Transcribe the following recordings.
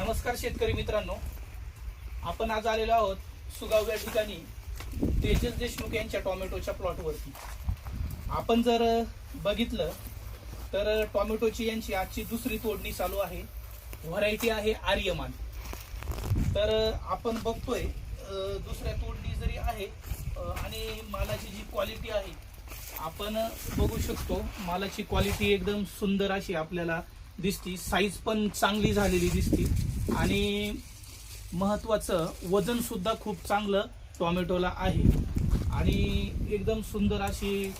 नमस्कार शेतकरी मित्रांनो. आपण आज आलेलो आहोत सुगाव या ठिकाणी तेजस देशमुख यांच्या टोमॅटोच्या प्लॉटवरती आपण जर बघितलं तर टॉमॅटोची यांची आजची दुसरी तोडणी चालू आहे. व्हरायटी आहे आर्यमान. तर आपण बघतोय दुसऱ्या तोडणी जरी आहे आणि मालाची जी क्वालिटी आहे आपण बघू शकतो मालाची क्वालिटी एकदम सुंदर अशी आपल्याला दिसती. साईज पण चांगली झालेली दिसती. आणि महत्त्वाचं वजनसुद्धा खूप चांगलं टोमॅटोला आहे. आणि एकदम सुंदर अशी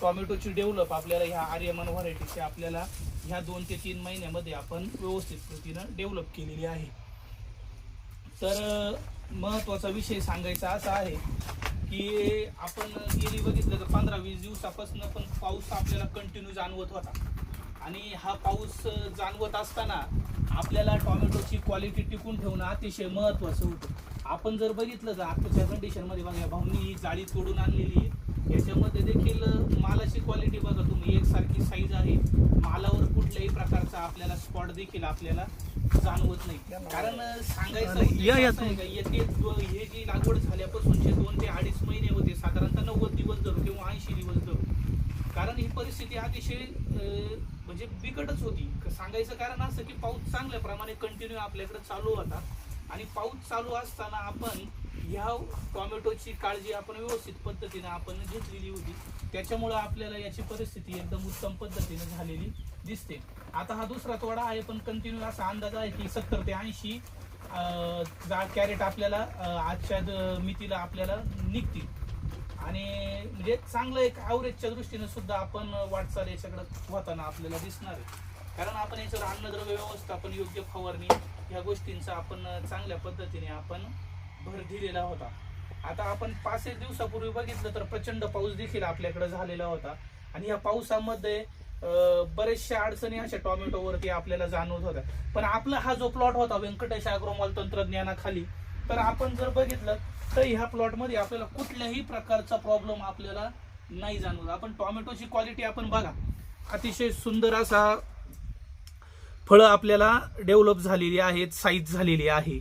टॉमॅटोची डेव्हलप आपल्याला ह्या आर्यमन व्हरायटीची आपल्याला ह्या दोन ते तीन महिन्यामध्ये आपण व्यवस्थित पद्धतीनं डेव्हलप केलेली आहे. तर महत्त्वाचा विषय सांगायचा असा आहे की आपण गेली बघितलं तर पंधरा वीस दिवसापासून पण पाऊस आपल्याला कंटिन्यू जाणवत होता. आणि हा पाऊस जाणवत असताना आपल्याला टोमॅटोची क्वालिटी टिकून ठेवणं अतिशय महत्वाचं होतं. आपण जर बघितलं तर आताच्या कंडिशनमध्ये बघा भाऊनी ही जाळी तोडून आणलेली आहे. याच्यामध्ये देखील मालाची क्वालिटी बघा तुम्ही एकसारखी साईज आहे. मालावर कुठल्याही प्रकारचा आपल्याला स्पॉट देखील आपल्याला जाणवत नाही. कारण सांगायचं दो- हे जी लागवड झाल्यापासूनचे दोन ते अडीच महिने होते साधारणतः नव्वद दिवस धरू किंवा ऐंशी दिवस धरू कारण ही परिस्थिती अतिशय म्हणजे बिकटच होती. सांगायचं कारण असं की पाऊस चांगल्या प्रमाणे कंटिन्यू आपल्याकडे चालू होता. आणि पाऊस चालू असताना आपण ह्या टोमॅटोची काळजी आपण व्यवस्थित पद्धतीने आपण घेतलेली होती. त्याच्यामुळं आपल्याला याची परिस्थिती एकदम उत्तम पद्धतीने झालेली दिसते. आता हा दुसरा तोडा आहे पण कंटिन्यू असा अंदाज आहे की सत्तर ते ऐंशी कॅरेट आपल्याला आजच्या मितीला आपल्याला निघतील. आणि म्हणजे चांगलं एक ॲव्हरेजच्या दृष्टीने सुद्धा आपण वाटचाल याच्याकडे होताना आपल्याला दिसणार आहे. कारण आपण याच्यावर अन्नद्रव्य व्यवस्थापन योग्य फवारणी ह्या गोष्टींचा आपण चांगल्या पद्धतीने आपण भर दिलेला होता. आता आपण पाच एक दिवसापूर्वी बघितलं तर प्रचंड पाऊस देखील आपल्याकडे झालेला होता. आणि या पावसामध्ये बऱ्याचशा बरेचशा अडचणी अशा टॉमॅटोवरती आपल्याला जाणवत होत्या. पण आपला हा जो प्लॉट होता व्यंकटेश अग्रोमॉल तंत्रज्ञानाखाली तर आपण जर बघितलं तर ह्या प्लॉटमध्ये आपल्याला कुठल्याही प्रकारचा प्रॉब्लेम आपल्याला नाही जाणवत. आपण टोमॅटोची क्वालिटी आपण बघा. अतिशय सुंदर असा फळं आपल्याला डेव्हलप झालेली आहेत साईज झालेली आहे.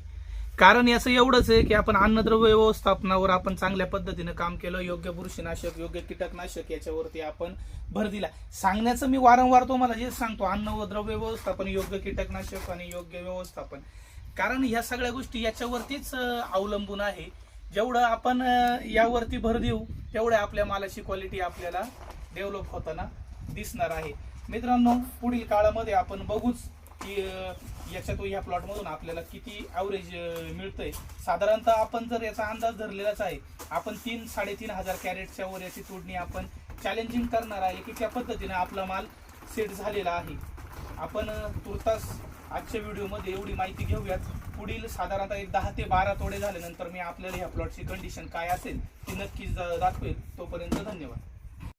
कारण याचं एवढंच आहे की आपण अन्नद्रव्य व्यवस्थापनावर आपण चांगल्या पद्धतीनं काम केलं योग्य बुरशीनाशक योग्य कीटकनाशक याच्यावरती आपण भर दिला. सांगण्याचं मी वारंवार तुम्हाला जे सांगतो अन्न व द्रव्य व्यवस्थापन योग्य कीटकनाशक आणि योग्य व्यवस्थापन. कारण ह्या सगळ्या गोष्टी याच्यावरतीच अवलंबून आहे. जेवढं आपण यावरती भर देऊ तेवढ्या आपल्या मालाची क्वालिटी आपल्याला डेव्हलप होताना दिसणार आहे. मित्रांनो पुढील काळामध्ये आपण बघूच की याच्यातून ह्या प्लॉटमधून आपल्याला किती ॲव्हरेज मिळतंय. साधारणतः आपण जर याचा अंदाज धरलेलाच आहे आपण तीन साडेतीन हजार कॅरेटच्या वर याची तोडणी आपण चॅलेंजिंग करणार आहे की त्या पद्धतीने आपला माल सेट झालेला आहे. आपण तुर्तास आजच्या व्हिडिओमध्ये एवढी माहिती घेऊयात. पुढील साधारणतः एक दहा ते बारा तोडे झाल्यानंतर मी आपल्याला ह्या प्लॉटची कंडिशन काय असेल ती नक्कीच दाखवेल. तोपर्यंत धन्यवाद.